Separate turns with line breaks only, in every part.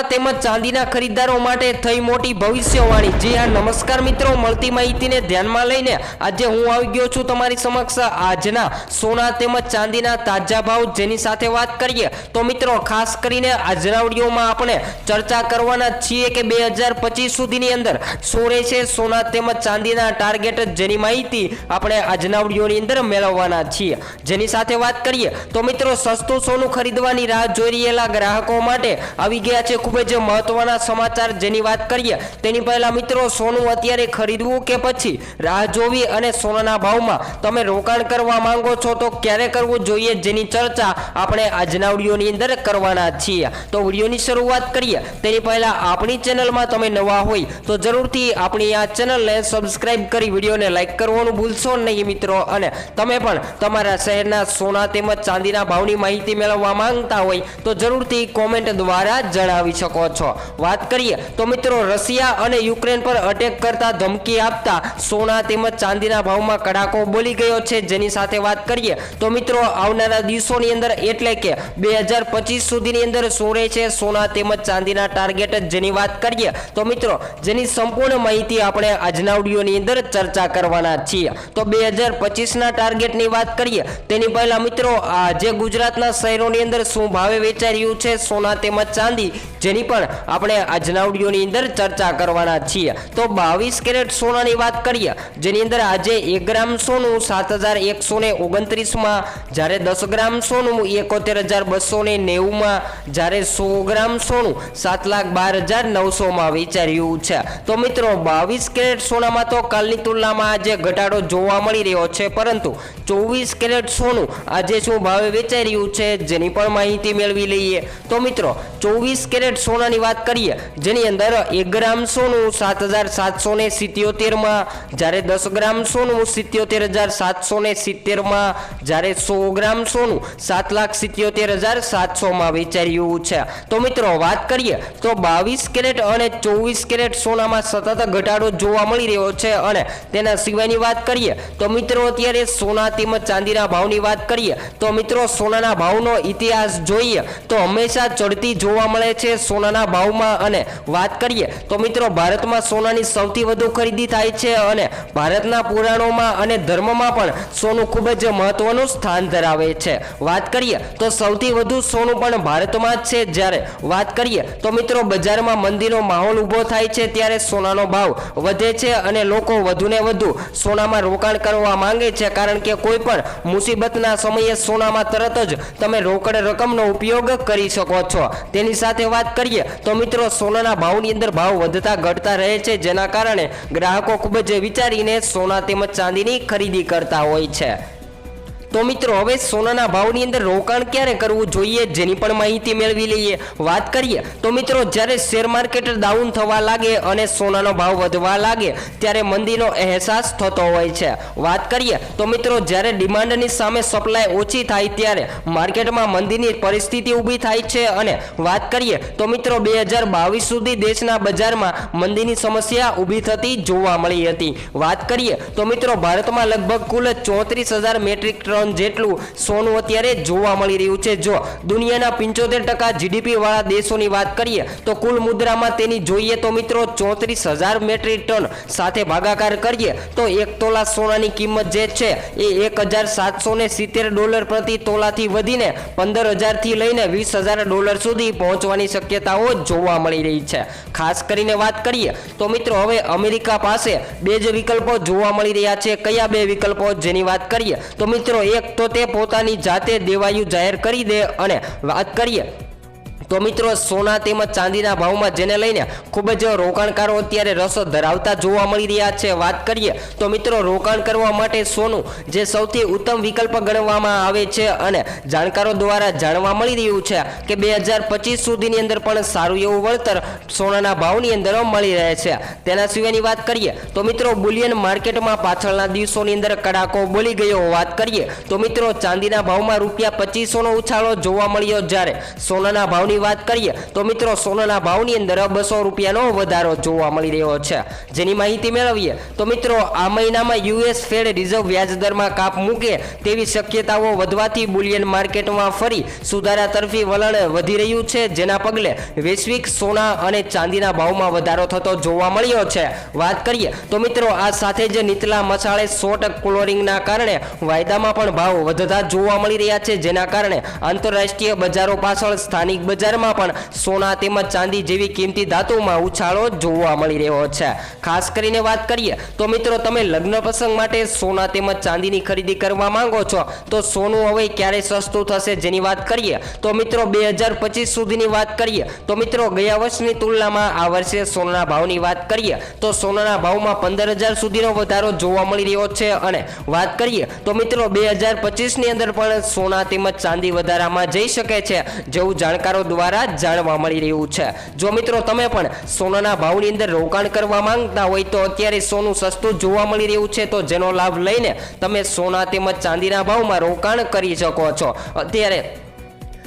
સોના તેમજ ચાંદીના ખરીદદારો માટે થઈ મોટી ભવિષ્યવાણી. જી હા, નમસ્કાર મિત્રો. મળતી માહિતીને ધ્યાનમાં લઈને આજે હું આવી ગયો છું તમારી સમક્ષ. આજના સોના તેમજ ચાંદીના તાજા ભાવ જેની સાથે વાત કરીએ તો મિત્રો, ખાસ કરીને આજના વિડીયોમાં આપણે ચર્ચા કરવાના છીએ કે બે હજાર પચીસ સુધીની અંદર શું રહેશે સોના તેમજ ચાંદીના ટાર્ગેટ જેની માહિતી આપણે આજના વિડીયોની અંદર મેળવવાના છીએ. જેની સાથે વાત કરીએ તો મિત્રો, સસ્તું સોનું ખરીદવાની રાહ જોઈ રહેલા ગ્રાહકો માટે આવી ગયા છે ખૂબ જ મહત્વના સમાચાર જેની વાત કરીએ, તેની પહેલા મિત્રો સોનું અત્યારે ખરીદવું કે પછી રાહ જોવી અને સોનાના ભાવમાં તમે રોકાણ કરવા માંગો છો તો ક્યારે કરવું જોઈએ જેની ચર્ચા આપણે આજના વિડીયોની અંદર કરવાના છીએ. તો વિડીયોની શરૂઆત કરીએ, તેની પહેલા આપણી ચેનલમાં તમે નવા હોય તો જરૂરથી આપણી આ ચેનલને સબસ્ક્રાઈબ કરી વિડીયોને લાઈક કરવાનું ભૂલશો નહીં મિત્રો. અને તમે પણ તમારા શહેરના સોના તેમજ ચાંદીના ભાવની માહિતી મેળવવા માંગતા હોય તો જરૂરથી કોમેન્ટ દ્વારા જણાવી શકો છો. વાત કરીએ તો મિત્રો રશિયા અને યુક્રેન પર અટેક કરતા ધમકી આપતા સોના તેમજ ચાંદીના ભાવમાં કડાકો બોલી ગયો છે. જેની સાથે વાત કરીએ તો મિત્રો આવનારા દિવસોની અંદર એટલે કે બે સુધીની અંદર શું છે સોના તેમજ ચાંદીના ટાર્ગેટ જેની વાત કરીએ તો મિત્રો જેની સંપૂર્ણ માહિતી આપણે આજના ઓડિયોની અંદર ચર્ચા કરવાના છીએ. તો બે હજાર પચીસના ટાર્ગેટની વાત કરીએ તેની પહેલા મિત્રો આજે ગુજરાતના શહેરોની અંદર શું ભાવે વેચાઈ રહ્યું છે સોના તેમજ ચાંદી જેની પણ આપણે આજના ઓડિયોની અંદર ચર્ચા કરવાના છીએ. તો બાવીસ કેરેટ સોનાની વાત કરીએ, જેની અંદર આજે એક ગ્રામ સોનું સાત હજાર એકસો ને ઓગણત્રીસમાં, જ્યારે દસ ગ્રામ સોનું એકોતેર હજાર બસો ને નેવુંમાં, જ્યારે સો ગ્રામ સોનું સાત લાખ બાર હજાર નવસોમાં વેચાઈ રહ્યું છે. તો મિત્રો, બાવીસ કેરેટ સોનામાં તો કાલની તુલનામાં આજે ઘટાડો જોવા મળી રહ્યો છે, પરંતુ ચોવીસ કેરેટ સોનું આજે શું ભાવે વેચાઈ રહ્યું છે, જેની પણ માહિતી મેળવી લઈએ. તો મિત્રો, ચોવીસ કેરેટ સોનાની વાત કરીએ, જેની અંદર એક ગ્રામ સોનું સાત હજાર સાતસો ને સિત્યોતેરમાં, જ્યારે દસ ગ્રામ સોનું સિત્યોતેર હજાર સાતસો ને સિત્તેરમાં, જ્યારે સો ગ્રામ સોનું સાત લાખ સિત્યોતેર હજાર સાતસોમાં વેચાયું છે. તો મિત્રો, વાત કરીએ, તો બાવીસ કેરેટ અને ચોવીસ કેરેટ સોનામાં સતત ઘટાડો જોવા મળી રહ્યો છે અને તેના સિવાયની વાત કરીએ, તો મિત્રો, અત્યારે સોના તેમજ ચાંદીના ભાવની વાત કરીએ, તો મિત્રો, સોનાના ભાવનો ઇતિહાસ જોઈએ, તો હંમેશા ચડતી જોવા મળે છે સોનાના ભાવમાં અને વાત કરીએ તો મિત્રો ભારતમાં સોનાની સૌથી વધુ ખરીદી થાય છે અને ભારતના પુરાણોમાં અને ધર્મમાં પણ સોનું ખૂબ જ મહત્વનું સ્થાન ધરાવે છે. વાત કરીએ તો સૌથી વધુ સોનું પણ ભારતમાં જ છે. જ્યારે વાત કરીએ તો મિત્રો બજારમાં મંદીનો માહોલ ઊભો થાય છે ત્યારે સોનાનો ભાવ વધે છે અને લોકો વધુને વધુ સોનામાં રોકાણ કરવા માંગે છે. કારણ કે કોઈ પણ મુસીબતના સમયે સોનામાં તરત જ તમે રોકડ રકમનો ઉપયોગ કરી શકો છો. તેની સાથે વાત કરીએ. તો મિત્રો, સોનાના ભાવની અંદર ભાવ વધતા ઘટતા રહે છે, જેના કારણે ગ્રાહકો ખૂબ જ વિચારીને સોના તેમજ ચાંદીની ખરીદી કરતા હોય છે. તો મિત્રો, હવે સોનાના ભાવની અંદર રોકાણ ક્યારે કરવું જોઈએ જેની પણ માહિતી મેળવી લઈએ. વાત કરીએ, તો મિત્રો, જ્યારે શેર માર્કેટ ડાઉન થવા લાગે અને સોનાનો ભાવ વધવા લાગે, ત્યારે મંદીનો અહેસાસ થતો હોય છે. વાત કરીએ, તો મિત્રો, જ્યારે ડિમાન્ડની સામે સપ્લાય ઓછી થાય ત્યારે માર્કેટમાં મંદીની પરિસ્થિતિ ઊભી થાય છે અને વાત કરીએ, તો મિત્રો, બે હજાર બાવીસ સુધી દેશના બજારમાં મંદીની સમસ્યા ઊભી થતી જોવા મળી હતી. વાત કરીએ, તો મિત્રો, ભારતમાં લગભગ કુલ ચોત્રીસ હજાર મેટ્રિક ટન જેટલું સોનું અત્યારે જોવા મળી રહ્યું છે. જો દુનિયાના પંચોતેર ટકા જીડીપી વાળા દેશોની વાત કરીએ તો કુલ મુદ્રામાં તેની જોઈએ તો મિત્રો ચોત્રીસ હજાર મેટ્રિક ટન સાથે ભાગાકાર કરીએ તો એક તોલા સોનાની કિંમત જે છે એ એક હજાર સાતસો ને સિત્તેર ડોલર પ્રતિ તોલાથી વધીને પંદર હજારથી લઈને વીસ હજાર ડોલર સુધી પહોંચવાની શક્યતાઓ જોવા મળી રહી છે. ખાસ કરીને વાત કરીએ તો મિત્રો હવે અમેરિકા પાસે બે જ વિકલ્પો જોવા મળી રહ્યા છે. કયા બે વિકલ્પો? જેની વાત કરીએ તો મિત્રો એક તો તે પોતાની જાતે દેવાયું જાહેર કરી દે અને વાત કરીએ તો મિત્રો, સોના તેમજ ચાંદીના ભાવમાં જેને લઈને ખૂબ જ રોકાણકારો અત્યારે રસ ધરાવતા જોવા મળી રહ્યા છે. વાત કરીએ તો મિત્રો, રોકાણ કરવા માટે સોનું જે સૌથી ઉત્તમ વિકલ્પ ગણવામાં આવે છે અને જાણકારો દ્વારા જાણવા મળી રહ્યું છે કે બે હજાર પચીસ સુધીની અંદર પણ સારું એવું વળતર સોનાના ભાવની અંદર મળી રહે છે. તેના સિવાયની વાત કરીએ તો મિત્રો, બુલિયન માર્કેટમાં પાછળના દિવસોની અંદર કડાકો બોલી ગયો. વાત કરીએ તો મિત્રો, ચાંદીના ભાવમાં રૂપિયા પચીસોનો ઉછાળો જોવા મળ્યો જ્યારે સોનાના ભાવની ભાવની વાત કરીએ, તો મિત્રો સોનાના ભાવની અંદર બસો રૂપિયાનો વધારો જોવા મળી રહ્યો છે. જેની માહિતી મેળવીએ, તો મિત્રો આ મહિનામાં યુએસ ફેડ રિઝર્વ વ્યાજદરમાં કાપ મૂકે તેવી શક્યતાઓ વધવાથી બુલિયન માર્કેટમાં ફરી સુધારા તરફી વલણ વધી રહ્યું છે, જેના પગલે વૈશ્વિક સોના અને ચાંદીના ભાવમાં વધારો થતો જોવા મળ્યો છે. વાત કરીએ, તો મિત્રો આ સાથે જ નીચલા મસાળે શોર્ટ ક્લોરિંગના કારણે વાયદામાં પણ ભાવ વધતા જોવા મળી રહ્યા છે, જેના કારણે આંતરરાષ્ટ્રીય બજારો પાછળ સ્થાનિક બજારમાં પણ સોના તેમજ ચાંદી જેવી કિંમતી ધાતુમાં ઉછાળો જોવા મળી રહ્યો છે. ખાસ કરીને વાત કરીએ તો મિત્રો તમે લગ્ન પ્રસંગ માટે સોના તેમજ ચાંદીની ખરીદી કરવા માંગો છો, તો સોનું હવે ક્યારે સસ્તું થશે જેની વાત કરીએ તો મિત્રો બે હજાર પચીસ સુધીની વાત કરીએ તો મિત્રો ગયા વર્ષની તુલનામાં આ વર્ષે સોનાના ભાવની વાત કરીએ તો સોનાના ભાવમાં પંદર હજાર સુધીનો વધારો જોવા મળી રહ્યો છે. અને વાત કરીએ તો મિત્રો બે હજાર પચીસની અંદર પણ સોના તેમજ ચાંદી વધારામાં જઈ શકે છે. જેવું જાણકારો દ્વારા જાણવા મળી રહ્યું છે. જો મિત્રો તમે પણ સોનાના ભાવની અંદર રોકાણ કરવા માંગતા હોય તો અત્યારે સોનું સસ્તું જોવા મળી રહ્યું છે, તો જેનો લાભ લઈને તમે સોના તેમજ ચાંદીના ભાવમાં રોકાણ કરી શકો છો. અત્યારે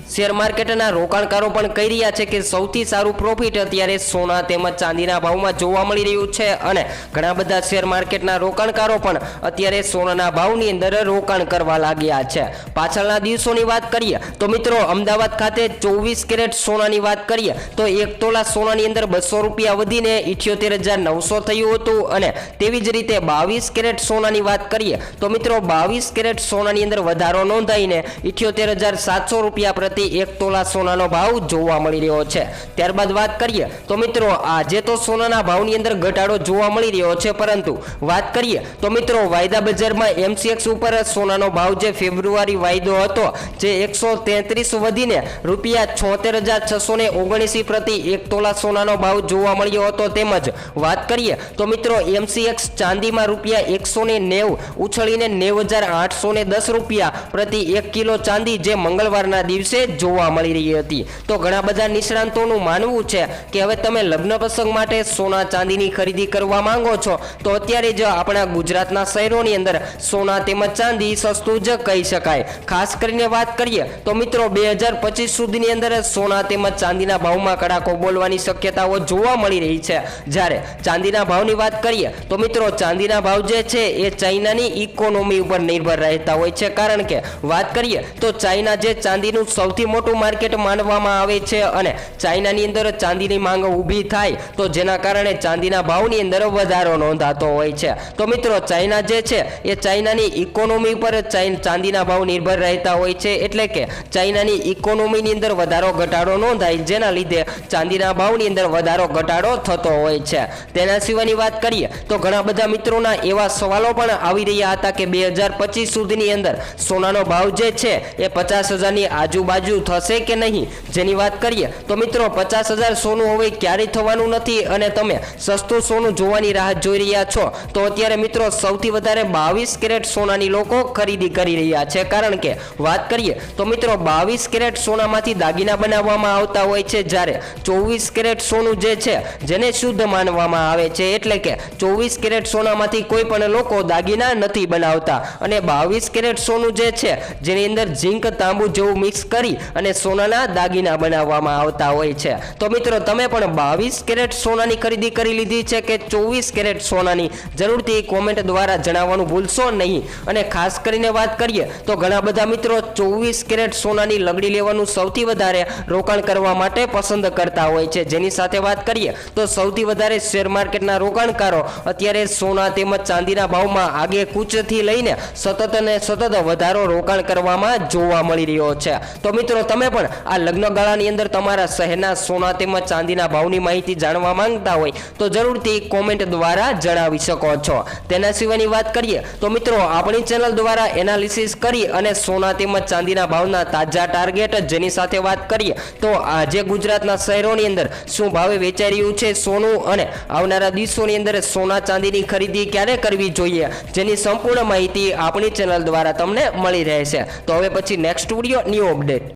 શેર માર્કેટના રોકાણકારો પણ કહી રહ્યા છે કે સૌથી સારું પ્રોફિટ અત્યારે સોના તેમજ ચાંદીના ભાવમાં જોવા મળી રહ્યું છે અને ઘણા બધા શેર માર્કેટના રોકાણકારો પણ અત્યારે સોનાના ભાવની અંદર રોકાણ કરવા લાગ્યા છે. પાછળના દિવસોની વાત કરીએ તો મિત્રો અમદાવાદ ખાતે ચોવીસ કેરેટ સોનાની વાત કરીએ તો એક તોલા સોનાની અંદર બસો રૂપિયા વધીને ઇઠ્યોતેર હજાર નવસો થયું હતું અને તેવી જ રીતે બાવીસ કેરેટ સોનાની વાત કરીએ તો મિત્રો બાવીસ કેરેટ સોનાની અંદર વધારો નોંધાઈને ઇઠ્યોતેર હજાર સાતસો રૂપિયા પ્રતિ એક તોલા સોનાનો ભાવ જોવા મળી રહ્યો છે. ત્યારબાદ વાત કરીએ, તો મિત્રો, આજે તો સોનાના ભાવની અંદર ઘટાડો જોવા મળી રહ્યો છે, પરંતુ વાત કરીએ, તો મિત્રો, વાયદા બજારમાં એમસીએક્સ ઉપર સોનાનો ભાવ જે ફેબ્રુઆરી વાયદો હતો, જે એકસો તેત્રીસ વધીને રૂપિયા છોતેર હજાર છસો ને ઓગણીસી પ્રતિ એક તોલા સોનાનો ભાવ જોવા મળ્યો હતો. તેમજ વાત કરીએ, તો મિત્રો, એમસીએક્સ ચાંદીમાં રૂપિયા એકસો ને નેવ, ઉછળીને નેવ હજાર આઠસો ને દસ રૂપિયા પ્રતિ એક કિલો ચાંદી, જે મંગળવારના દિવસે જોવા મળી રહી હતી. તો ઘણા બધા નિષ્ણાંતોનું માનવું છે કે હવે તમે લગ્ન પ્રસંગ માટે સોના ચાંદીની ખરીદી કરવા માંગો છો, તો અત્યારે જ આપણા ગુજરાતના શહેરોની અંદર સોના તેમજ ચાંદી સસ્તું જ કહી શકાય. ખાસ કરીને વાત કરીએ, તો મિત્રો બે હજાર પચીસ સુધીની અંદર સોના તેમજ ચાંદીના ભાવમાં કડાકો બોલવાની શક્યતાઓ જોવા મળી રહી છે. જ્યારે ચાંદીના ભાવની વાત કરીએ, તો મિત્રો ચાંદીના ભાવ જે છે એ ચાઇનાની ઇકોનોમી ઉપર નિર્ભર રહેતા હોય છે. કારણ કે વાત કરીએ, તો ચાઇના જે ચાંદીનું સૌથી મોટું માર્કેટ માનવામાં આવે છે અને ચાઇનાની અંદર ચાંદીની માંગ ઊભી થાય તો જેના કારણે ચાંદીના ભાવની અંદર વધારો નોંધાતો હોય છે. તો મિત્રો, ચાઇના જે છે, એ ચાઇનાની ઇકોનોમી પર ચાંદીના ભાવ નિર્ભર રહેતા હોય છે એટલે કે ચાઇનાની ઇકોનોમીની અંદર વધારો ઘટાડો નોંધાય જેના લીધે ચાંદીના ભાવની અંદર વધારો ઘટાડો થતો હોય છે. તેના સિવાયની વાત કરીએ તો ઘણા બધા મિત્રોના એવા સવાલો પણ આવી રહ્યા હતા કે બે હજાર પચીસ સુધીની અંદર સોનાનો ભાવ જે છે, એ પચાસ હજારની આજુબાજુ થશે કે નહીં? જેની વાત કરીએ, તો મિત્રો પચાસ હજાર સોનું હવે ક્યારેય થવાનું નથી અને તમે સસ્તું સોનું જોવાની રાહ જોઈ રહ્યા છો. તો અત્યારે મિત્રો સૌથી વધારે બાવીસ કેરેટ સોનાની લોકો ખરીદી કરી રહ્યા છે. કારણ કે વાત કરીએ, તો મિત્રો બાવીસ કેરેટ સોનામાંથી દાગીના બનાવવામાં આવતા હોય છે જ્યારે ચોવીસ કેરેટ સોનું જે છે, જેને શુદ્ધ માનવામાં આવે છે. એટલે કે ચોવીસ કેરેટ સોનામાંથી કોઈ પણ લોકો દાગીના નથી બનાવતા. અને બાવીસ કેરેટ સોનું જે છે, જેની અંદર ઝીંક તાંબુ જેવું મિક્સ કરી અને સોનાના દાગીના બનાવવામાં આવતા હોય છે. તો મિત્રો, તમે પણ બાવીસ કેરેટ સોનાની ખરીદી કરી લીધી છે કે ચોવીસ કેરેટ સોનાની? જરૂરથી કોમેન્ટ દ્વારા જણાવવાનું ભૂલશો નહીં. અને ખાસ કરીને વાત કરીએ, તો ઘણા બધા મિત્રો ચોવીસ કેરેટ સોનાની લગડી લેવાનું સૌથી વધારે રોકાણ કરવા માટે પસંદ કરતા હોય છે. જેની સાથે વાત કરીએ, તો સૌથી વધારે શેર માર્કેટના રોકાણકારો અત્યારે સોના તેમજ ચાંદીના ભાવમાં આગે કૂચથી લઈને સતત અને સતત વધારો રોકાણ કરવામાં જોવા મળી રહ્યો છે. તો મિત્રો, તમે પણ આ લગ્ન ગાળાની અંદર તમારા શહેરના સોના તેમજ ચાંદીના ભાવની માહિતી જાણવા માંગતા હોય તો જરૂરથી કોમેન્ટ દ્વારા જણાવી શકો છો. તેના સિવાયની વાત કરીએ તો મિત્રો, આપણી ચેનલ દ્વારા એનાલિસિસ કરી અને સોના તેમજ ચાંદીના ભાવના તાજા ટાર્ગેટ જેની સાથે વાત કરીએ તો આજે ગુજરાતના શહેરોની અંદર શું ભાવે વેચાઈ રહ્યું છે સોનું અને આવનારા દિવસોની અંદર સોના ચાંદીની ખરીદી ક્યારે કરવી જોઈએ જેની સંપૂર્ણ માહિતી આપણી ચેનલ દ્વારા તમને મળી રહેશે. તો હવે પછી નેક્સ્ટ વીડિયો ન્યૂ અપડેટ